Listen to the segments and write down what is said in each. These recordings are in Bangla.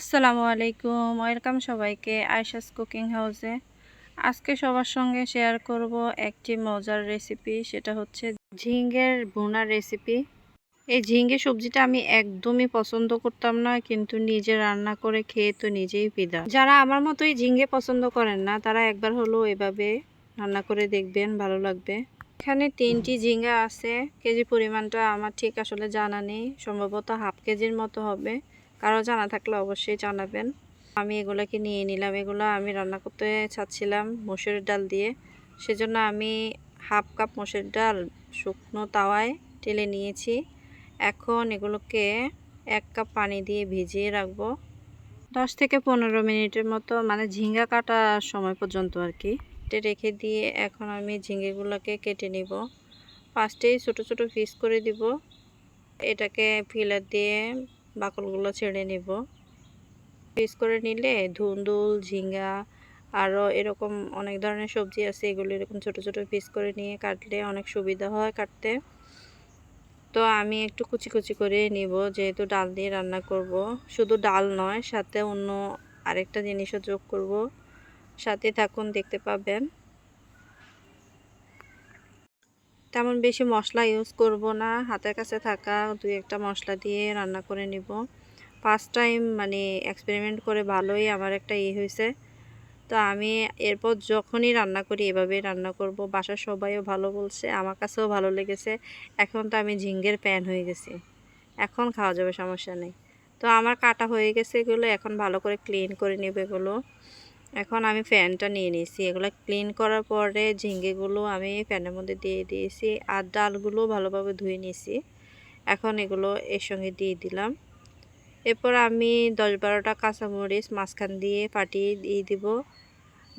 আসসালামু আলাইকুম। ওয়েলকাম সবাইকে আয়শাস কুকিং হাউসে। আজকে সবার সঙ্গে শেয়ার করব একটি মজার রেসিপি, সেটা হচ্ছে ঝিঙ্গের ভুনার রেসিপি। এই ঝিঙ্গে সবজিটা আমি একদমই পছন্দ করতাম না, কিন্তু নিজে রান্না করে খেয়ে তো নিজেই পিদা যারা আমার মতোই ঝিঙ্গে পছন্দ করেন না, তারা একবার হলো এভাবে রান্না করে দেখবেন, ভালো লাগবে। এখানে তিনটি ঝিঙ্গা আছে। কেজি পরিমাণটা আমার ঠিক আসলে জানা নেই, সম্ভবত হাফ কেজির মতো হবে। কারও জানা থাকলে অবশ্যই জানাবেন। আমি এগুলোকে নিয়ে নিলাম। এগুলো আমি রান্না করতে চাচ্ছিলাম মসুরের ডাল দিয়ে। সেজন্য আমি হাফ কাপ মসুর ডাল শুকনো তাওয়ায় টেলে নিয়েছি। এখন এগুলোকে এক কাপ পানি দিয়ে ভিজিয়ে রাখব। দশ থেকে পনেরো মিনিটের মতো মানে ঝিঙ্গা কাটার সময় পর্যন্ত আর কি। রেখে দিয়ে এখন আমি ঝিঙ্গেগুলোকে কেটে নিব। ফার্স্টেই ছোটো ছোটো পিস করে দিব। এটাকে ফিলার দিয়ে বাকলগুলো ছেড়ে নিব। পিস করে নিলে ধুন্দুল, ঝিঙ্গা আরও এরকম অনেক ধরনের সবজি আছে, এগুলো এরকম ছোট ছোট পিস করে নিয়ে কাটলে অনেক সুবিধা হয় কাটতে। তো আমি একটু কুচি কুচি করে নিব, যেহেতু ডাল দিয়ে রান্না করব। শুধু ডাল নয়, সাথে অন্য আরেকটা জিনিসও যোগ করব। সাথে থাকুন, দেখতে পাবেন। তেমন বেশি মশলা ইউজ করব না। হাতের কাছে থাকা দুই একটা মশলা দিয়ে রান্না করে নিব। ফার্স্ট টাইম মানে এক্সপেরিমেন্ট করে ভালোই আমার একটা ইয়ে হয়েছে। তো আমি এরপর যখনই রান্না করি এভাবে রান্না করব। বাসার সবাইও ভালো বলছে, আমার কাছেও ভালো লেগেছে। এখন তো আমি ঝিঙ্গের প্যান হয়ে গেছি। এখন খাওয়া যাবে, সমস্যা নেই। তো আমার কাটা হয়ে গেছে এগুলো, এখন ভালো করে ক্লিন করে নেবে এগুলো। এখন আমি ফ্যানটা নিয়ে নিয়েছি। এগুলো ক্লিন করার পরে ঝিঙ্গেগুলো আমি ফ্যানের মধ্যে দিয়ে দিয়েছি আর ডালগুলো ভালোভাবে ধুয়ে নিয়েছি। এখন এগুলো এর সঙ্গে দিয়ে দিলাম। এরপর আমি দশ বারোটা কাঁচামরিচ মাঝখান দিয়ে ফাটিয়ে দিয়ে দিব।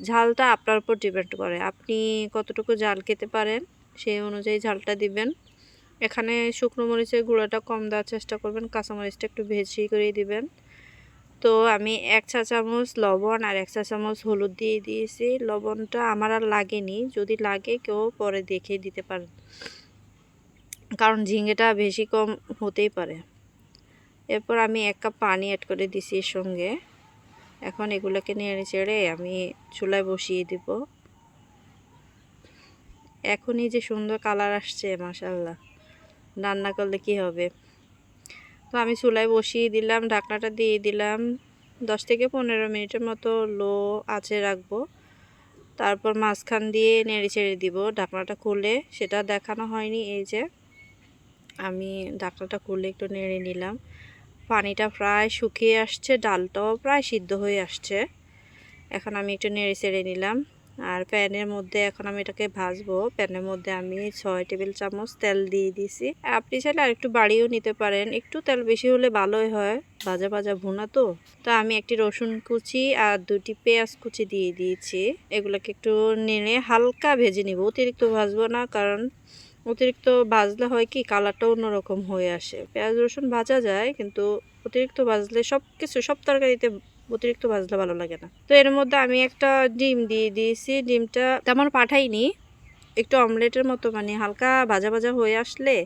ঝালটা আপনার উপর ডিপেন্ড করে। আপনি কতটুকু ঝাল খেতে পারেন সেই অনুযায়ী ঝালটা দিবেন। এখানে শুকনো মরিচের গুঁড়োটা কম দেওয়ার চেষ্টা করবেন, কাঁচামরিচটা একটু ভেজি করে দিবেন। তো আমি এক চা চামচ লবণ আর এক চা চামচ হলুদ দিয়ে দিয়েছি। লবণটা আমার আর লাগেনি। যদি লাগে কেউ পরে দেখে দিতে পারেন। কারণ ঝিঙেটা বেশি কম হতেই পারে। এরপর আমি এক কাপ পানি অ্যাড করে দিছি এর সঙ্গে। এখন এগুলোকে নেড়ে চেড়ে আমি চুলায় বসিয়ে দিব। এখনই যে সুন্দর কালার আসছে মাসাল্লাহ রান্না করলে কি হবে? তো আমি চুলায় বসিয়ে দিলাম, ঢাকনাটা দিয়ে দিলাম। দশ থেকে পনেরো মিনিটের মতো লো আছে রাখব। তারপর মাঝখান দিয়ে নেড়ে ছেড়ে দিব। ঢাকনাটা খুলে, সেটা দেখানো হয়নি এই যে। আমি ঢাকনাটা খুলে একটু নেড়ে নিলাম। পানিটা প্রায় শুকিয়ে আসছে, ডালটাও প্রায় সিদ্ধ হয়ে আসছে। এখন আমি একটু নেড়ে ছেড়ে নিলাম। আর প্যানের মধ্যে এখন আমি এটাকে ভাজবো। প্যানের মধ্যে আমি ছয় টেবিল চামচ তেল দিয়ে দিছি। আপনি চাইলে আর একটু বাড়িয়েও নিতে পারেন। একটু তেল বেশি হলে ভালোই হয়। ভাজা ভাজা ভুনা তো। তো আমি একটি রসুন কুচি আর দুটি পেঁয়াজ কুচি দিয়ে দিয়েছি। এগুলোকে একটু নেড়ে হালকা ভেজে নিব। অতিরিক্ত ভাজবো না, কারণ অতিরিক্ত ভাজলে হয় কি, কালারটা অন্যরকম হয়ে আসে। পেঁয়াজ রসুন ভাজা যায়, কিন্তু অতিরিক্ত ভাজলে সব কিছু সব তরকারিতে অতিরিক্ত ভাজলে ভালো লাগে না। তো এর মধ্যে আমি একটা ডিম দিয়ে দিয়েছি। ডিমটা তেমন পাঠাইনি। একটু অমলেটের মতো মানে হালকা ভাজা ভাজা হয়ে আসলে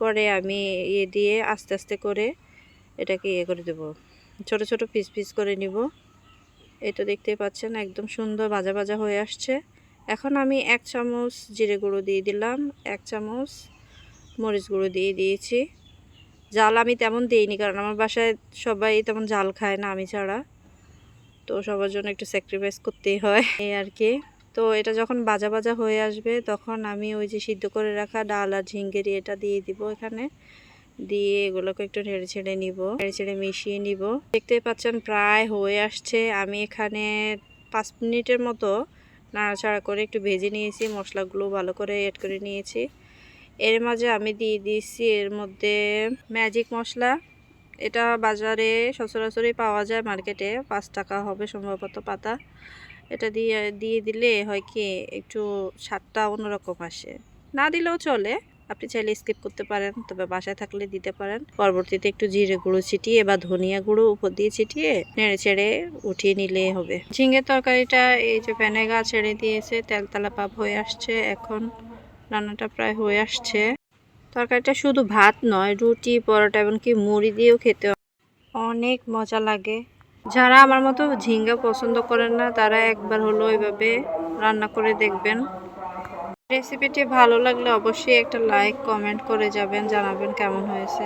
পরে আমি ইয়ে দিয়ে আস্তে আস্তে করে এটাকে ইয়ে করে দেবো। ছোট ছোট পিস পিস করে নিব। এই তো দেখতেই পাচ্ছেন, একদম সুন্দর ভাজা ভাজা হয়ে আসছে। এখন আমি এক চামচ জিরে গুঁড়ো দিয়ে দিলাম। এক চামচ মরিচ গুঁড়ো দিয়ে দিয়েছি। জাল আমি তেমন দিইনি, কারণ আমার বাসায় সবাই তেমন জাল খায় না, আমি ছাড়া। তো সবার জন্য একটু স্যাক্রিফাইস করতেই হয় এই আর কি। তো এটা যখন বাজা বাজা হয়ে আসবে, তখন আমি ওই যে সিদ্ধ করে রাখা ডাল আর ঝিঙ্গেরি এটা দিয়ে দিব এখানে। দিয়ে এগুলোকে একটু নেড়ে ছেড়ে নিব, নেড়ে ছেড়ে মিশিয়ে নিব। দেখতেই পাচ্ছেন প্রায় হয়ে আসছে। আমি এখানে পাঁচ মিনিটের মতো নাড়াচাড়া করে একটু ভেজে নিয়েছি, মশলাগুলো ভালো করে অ্যাড করে নিয়েছি। এর মাঝে আমি দিয়ে দিয়েছি এর মধ্যে ম্যাজিক মশলা। এটা বাজারে সচরাচরই পাওয়া যায় মার্কেটে, পাঁচ টাকা হবে সম্ভবত পাতা। এটা দিয়ে দিয়ে দিলে হয় কি একটু স্বাদটা অন্যরকম আসে। না দিলেও চলে, আপনি চাইলে স্কিপ করতে পারেন, তবে বাসায় থাকলে দিতে পারেন। পরবর্তীতে একটু জিরে গুঁড়ো ছিটিয়ে বা ধনিয়া গুঁড়ো উপর দিয়ে ছিটিয়ে নেড়ে ছেড়ে উঠিয়ে নিলে হবে। ঝিঙের তরকারিটা এই যে প্যানে গা ছেড়ে দিয়েছে তেল তেলতলা পাপ হয়ে আসছে, এখন রান্নাটা প্রায় হয়ে আসছে। তরকারিটা শুধু ভাত নয় রুটি পরোটা এমনকি মুড়ি দিয়েও খেতে অনেক মজা লাগে। যারা আমার মতো ঝিঙ্গা পছন্দ করেন না তারা একবার হলো এভাবে রান্না করে দেখবেন। রেসিপিটি ভালো লাগলে অবশ্যই একটা লাইক কমেন্ট করে যাবেন জানাবেন কেমন হয়েছে।